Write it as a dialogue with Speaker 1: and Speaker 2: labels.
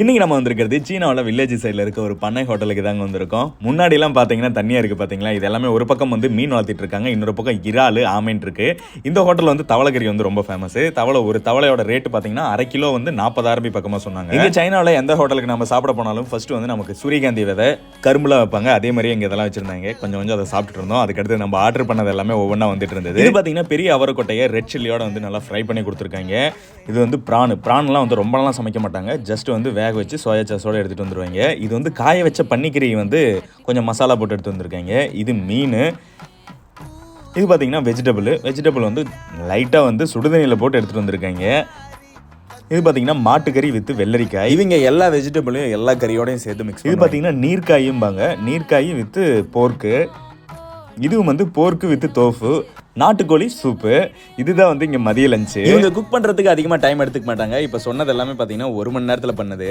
Speaker 1: இன்னைக்கு நம்ம வந்திருக்கிறது சீனாவில் வில்லேஜ் சைடில் இருக்க ஒரு பண்ணை ஹோட்டலுக்கு தாங்க வந்திருக்கோம். முன்னாடிலாம் பார்த்தீங்கன்னா தண்ணியாக இருக்குது பார்த்தீங்களா இது எல்லாமே ஒரு பக்கம் வந்து மீன் வளர்த்திட்டு இருக்காங்க. இன்னொரு பக்கம் இறால் ஆமைன் இருக்கு. இந்த ஹோட்டல் வந்து தவளைக்கறி வந்து ரொம்ப ஃபேமஸ் தவளை ஒரு தவளையோட ரேட்டு பார்த்தீங்கன்னா அரை கிலோ வந்து நாற்பதாயிரம் பக்கமாக சொன்னாங்க. இங்கே சைனாவில் எந்த ஹோட்டலுக்கு நம்ம சாப்பிட போனாலும் ஃபர்ஸ்ட் வந்து நமக்கு சூரியகாந்தி விதை கரும்புலாம் வைப்பாங்க. அதே மாதிரி இங்கே இதெல்லாம் வச்சிருந்தாங்க. கொஞ்சம் கொஞ்சம் அதை சாப்பிட்டுட்டு இருந்தோம். அதுக்கடுத்து நம்ம ஆர்டர் பண்ணது எல்லாமே ஒவ்வொன்றா வந்துட்டு இருந்தது. இது பார்த்தீங்கன்னா பெரிய அவரைக்கொட்டையை ரெட் சில்லியோட வந்து நல்லா ஃப்ரை பண்ணி கொடுத்துருக்காங்க. இது வந்து ப்ரான். ப்ரான்லாம் வந்து ரொம்பலாம் சமைக்க மாட்டாங்க. ஜஸ்ட் வந்து வேக வச்சு சோயா சாஸோட எடுத்துகிட்டு வந்துருவாங்க. இது வந்து காய வச்ச பன்னிக்கறி வந்து கொஞ்சம் மசாலா போட்டு எடுத்து வந்திருக்காங்க. இது மீன். இது பார்த்தீங்கன்னா வெஜிடபிள் வெஜிடபிள் வந்து லைட்டாக வந்து சுடுதண்ணியில் போட்டு எடுத்துகிட்டு வந்திருக்காங்க. இது பார்த்தீங்கன்னா மாட்டுக்கறி வித்து வெள்ளரிக்காய். இவங்க எல்லா வெஜிடபிளையும் எல்லா கறியோடையும் சேர்த்து மிக்ஸ் இது பார்த்தீங்கன்னா நீர்க்காயும்பாங்க. நீர்க்காய் வித்து போர்க்கு இதுவும் வந்து போர்க்கு வித்து தோஃபு நாட்டுக்கோழி சூப்பு இதுதான் வந்து இங்கே மதிய லஞ்சு இவங்க குக் பண்ணுறதுக்கு அதிகமாக டைம் எடுத்துக்க மாட்டாங்க. இப்போ சொன்னது எல்லாமே பார்த்தீங்கன்னா ஒரு மணி நேரத்தில் பண்ணது.